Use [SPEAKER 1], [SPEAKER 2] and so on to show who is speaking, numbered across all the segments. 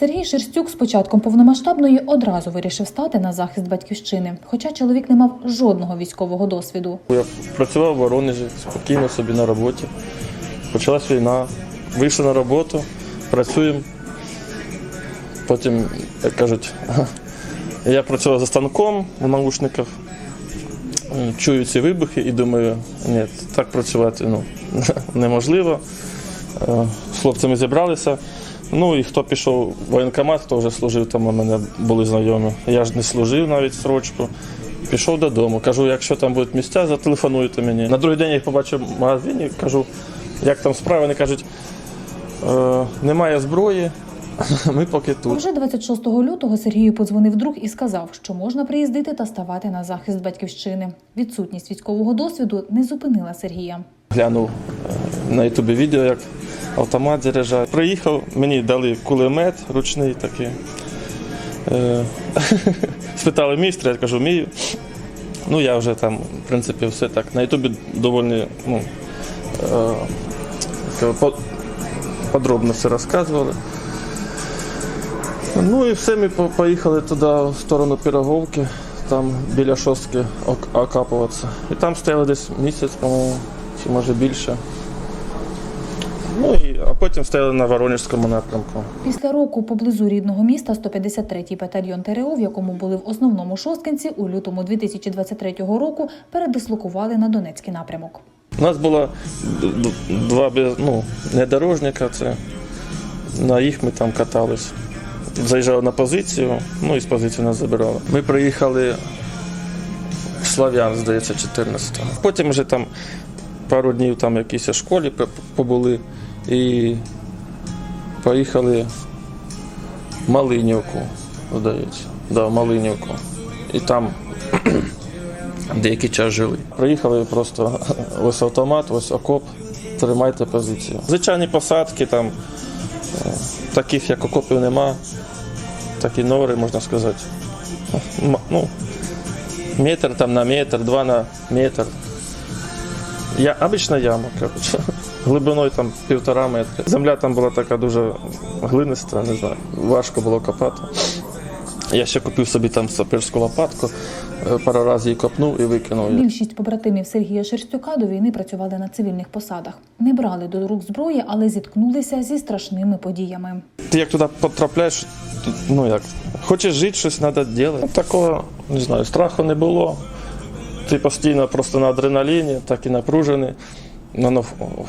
[SPEAKER 1] Сергій Шерстюк з початком повномасштабної одразу вирішив стати на захист батьківщини, хоча чоловік не мав жодного військового досвіду.
[SPEAKER 2] Я працював в Воронежі, спокійно собі на роботі. Почалась війна, вийшов на роботу, працюємо. Потім, як кажуть, я працював за станком в наушниках, чую ці вибухи і думаю, ні, так працювати ну, неможливо. Е, З хлопцями зібралися. Ну і хто пішов в воєнкомат, хто вже служив, там у мене були знайомі. Я ж не служив навіть срочку. Пішов додому. Кажу, якщо там будуть місця, зателефонуйте мені. На другий день я їх побачив в магазині, кажу, як там справи. Вони кажуть, е, немає зброї, ми поки тут.
[SPEAKER 1] вже 26 лютого Сергію подзвонив друг і сказав, що можна приїздити та ставати на захист батьківщини. Відсутність військового досвіду не зупинила Сергія.
[SPEAKER 2] Глянув е, на ютубі відео, як автомат заряджає. Приїхав, мені дали кулемет ручний такий. Е, Спитали містра, я кажу, вмію. Ну, я вже там, в принципі, все так. На ютубі доволі ну, е, подробно все розказували. Ну і все, ми поїхали туди, в сторону Піроговки, там біля шостки окапуватися. І там стояли десь місяць, по-моєму, чи може більше. Ну і а потім стояли на Воронежському напрямку.
[SPEAKER 1] Після року поблизу рідного міста 153-й батальйон ТРО, в якому були в основному шосткинці, у лютому 2023 року передислокували на Донецький напрямок.
[SPEAKER 2] У нас було два ну, недорожника, це на їх ми там катались. Заїжджали на позицію, ну і з позиції нас забирали. Ми приїхали в Слав'ян, здається, 14-го. Потім вже там пару днів там в якійсь школі побули і поїхали в Малинівку, здається. Да, в Малинівку. І там деякий час жили. Приїхали просто ось автомат, ось окоп, тримайте позицію. Звичайні посадки там, е, таких як окопів нема, такі нори, можна сказати. Ну, метр там на метр, два на метр. Я, обична яма, коротше. Глибиною там півтора метра. Земля там була така дуже глиниста, не знаю, важко було копати. Я ще купив собі там саперську лопатку, е, пару разів її копнув і викинув.
[SPEAKER 1] Більшість побратимів Сергія Шерстюка до війни працювали на цивільних посадах. Не брали до рук зброї, але зіткнулися зі страшними подіями.
[SPEAKER 2] Ти як туди потрапляєш, ну як, хочеш жити, щось треба робити. Такого, не знаю, страху не було. Ти постійно просто на адреналіні, так і напружений. Воно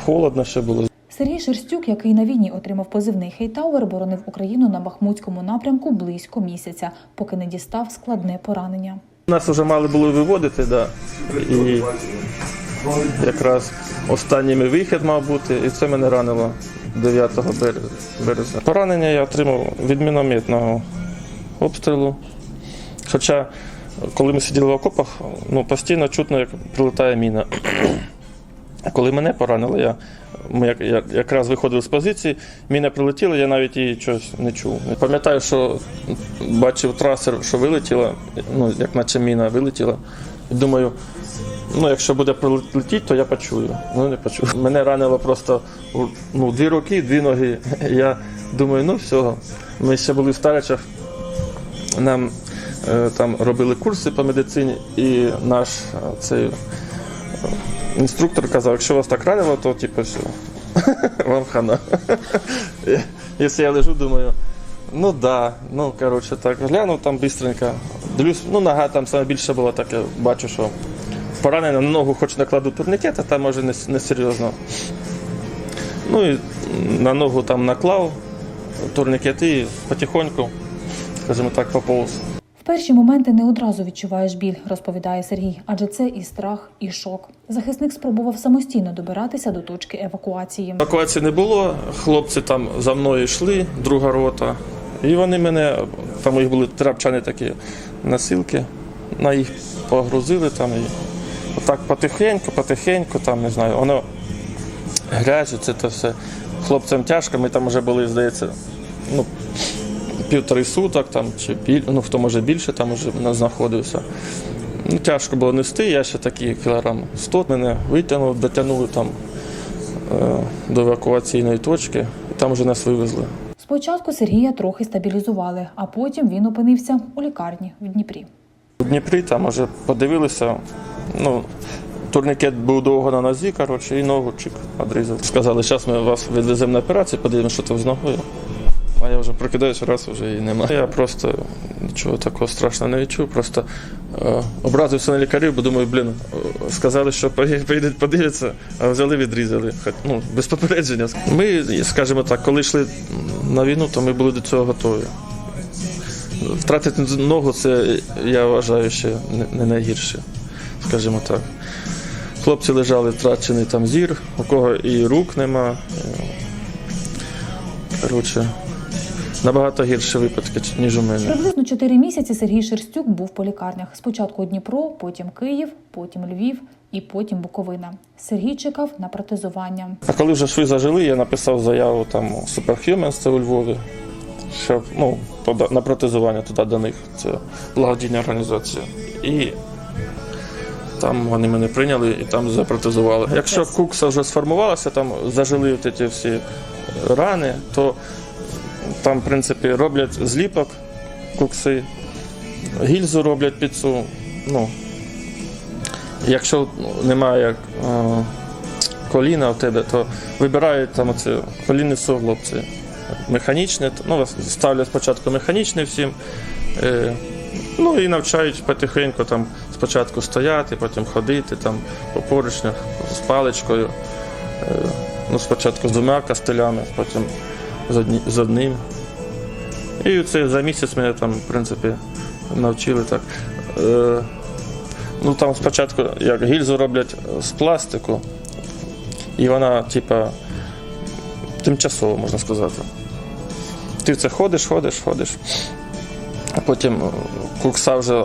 [SPEAKER 2] холодно ще було.
[SPEAKER 1] Сергій Шерстюк, який на війні отримав позивний Хейтауер, боронив Україну на Бахмутському напрямку близько місяця, поки не дістав складне поранення.
[SPEAKER 2] Нас вже мали було виводити, да. і якраз останній вихід мав бути, і це мене ранило 9 березня. Поранення я отримав від мінометного обстрілу. Хоча, коли ми сиділи в окопах, ну, постійно чутно, як прилетає міна. Коли мене поранило, я, ми як, якраз виходили з позиції, міна прилетіла, я навіть її щось не чув. Пам'ятаю, що бачив трасер, що вилетіла, ну, як наче міна вилетіла. І думаю, ну, якщо буде прилетіти, то я почую. Ну, не почув. Мене ранило просто ну, дві руки, дві ноги. Я думаю, ну все. Ми ще були в Старичах, нам е, там робили курси по медицині, і наш е, цей інструктор казав, якщо вас так ранило, то типу все, вам хана. Якщо я лежу, думаю, ну да, ну коротше так, глянув там бистренько. Дивлюсь, ну нога там саме більше була, так я бачу, що поранена на ногу хоч накладу турнікет, а там може не, не серйозно. Ну і на ногу там наклав турнікет і потихоньку, скажімо так, поповз.
[SPEAKER 1] В перші моменти не одразу відчуваєш біль, розповідає Сергій, адже це і страх, і шок. Захисник спробував самостійно добиратися до точки евакуації.
[SPEAKER 2] Евакуації не було, хлопці там за мною йшли, друга рота. І вони мене, там їх були трапчані такі носилки, на їх погрузили там і отак потихеньку, потихеньку, там не знаю, воно грязь, це все. Хлопцям тяжко, ми там вже були, здається, ну, півтори суток там, чи біль, ну хто може більше, там вже знаходився. Ну, тяжко було нести, я ще такі кілограм 100 мене витягнув, дотягнули там е, до евакуаційної точки, і там вже нас вивезли.
[SPEAKER 1] Спочатку Сергія трохи стабілізували, а потім він опинився у лікарні в Дніпрі.
[SPEAKER 2] У Дніпрі там вже подивилися. Ну, турнікет був довго на нозі, коротше, і ногу чик відрізав. Сказали, зараз ми вас відвеземо на операцію, подивимося, що там з ногою. А я вже прокидаюся, раз вже її немає. Я просто нічого такого страшного не відчув. Просто е, образився на лікарів, бо думаю, блін, е, сказали, що поїдуть подивитися, а взяли, відрізали. Хоч, ну, без попередження. Ми, скажімо так, коли йшли на війну, то ми були до цього готові. Втратити ногу це я вважаю ще не- не найгірше, скажімо так. Хлопці лежали втрачений там зір, у кого і рук нема. Е, Коротше, набагато гірші випадки, ніж у мене.
[SPEAKER 1] Приблизно чотири місяці Сергій Шерстюк був по лікарнях. Спочатку Дніпро, потім Київ, потім Львів і потім Буковина. Сергій чекав на протезування.
[SPEAKER 2] А коли вже шви зажили, я написав заяву там Superhumans, це у Львові, щоб ну, на протезування туди до них. Це благодійна організація. І там вони мене прийняли і там запротезували. Якщо кукса вже сформувалася, там зажили от ці всі рани, то там, в принципі, роблять зліпок кукси, гільзу роблять під. Ну, якщо немає е, коліна у тебе, то вибирають там оце колінний суглоб, механічне, ну, ставлять спочатку механічне всім, е, ну і навчають потихеньку там спочатку стояти, потім ходити там по поручнях з паличкою. Е, ну, спочатку з двома кастелями, потім з, одним. І це за місяць мене там, в принципі, навчили так. Е, ну там спочатку як гільзу роблять з пластику, і вона, типа, тимчасово, можна сказати. Ти в це ходиш, ходиш, ходиш, а потім кукса вже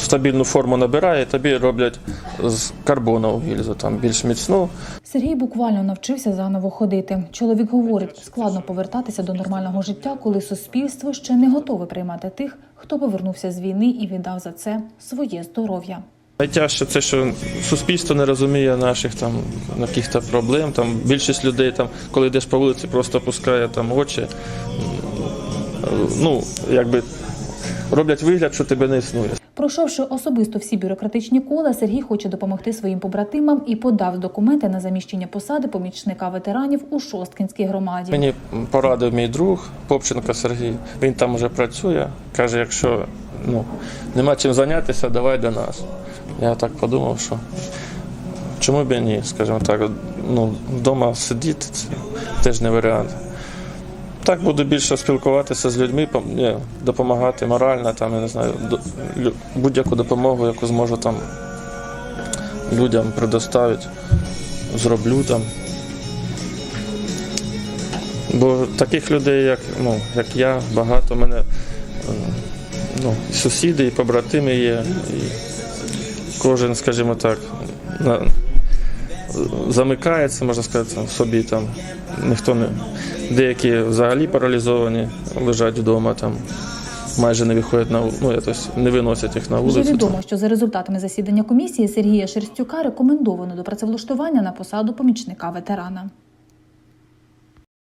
[SPEAKER 2] стабільну форму набирає, тобі роблять з карбону гільзу, там більш міцну.
[SPEAKER 1] Сергій буквально навчився заново ходити. Чоловік говорить, складно повертатися до нормального життя, коли суспільство ще не готове приймати тих, хто повернувся з війни і віддав за це своє здоров'я.
[SPEAKER 2] Найтяжче це, що суспільство не розуміє наших там яких-то проблем. Там більшість людей, там, коли йдеш по вулиці, просто опускає там очі. Ну, якби роблять вигляд, що тебе не існує.
[SPEAKER 1] Пройшовши особисто всі бюрократичні кола, Сергій хоче допомогти своїм побратимам і подав документи на заміщення посади помічника ветеранів у Шосткінській громаді.
[SPEAKER 2] Мені порадив мій друг Попченко Сергій. Він там вже працює. Каже, якщо ну, нема чим зайнятися, давай до нас. Я так подумав, що чому б і ні, скажімо так, ну, вдома сидіти це теж не варіант. Так буду більше спілкуватися з людьми, допомагати морально, там, я не знаю, будь-яку допомогу, яку зможу там людям предоставити, зроблю там. Бо таких людей, як, ну, як я, багато У мене е, ну, і сусіди, і побратими є. І кожен, скажімо так, на, замикається, можна сказати, в собі там. Ніхто не. Деякі взагалі паралізовані, лежать вдома там. Майже не виходять на ну, я, тобто, не виносять їх на
[SPEAKER 1] Вже
[SPEAKER 2] вулицю.
[SPEAKER 1] відомо, що за результатами засідання комісії Сергія Шерстюка рекомендовано до працевлаштування на посаду помічника ветерана.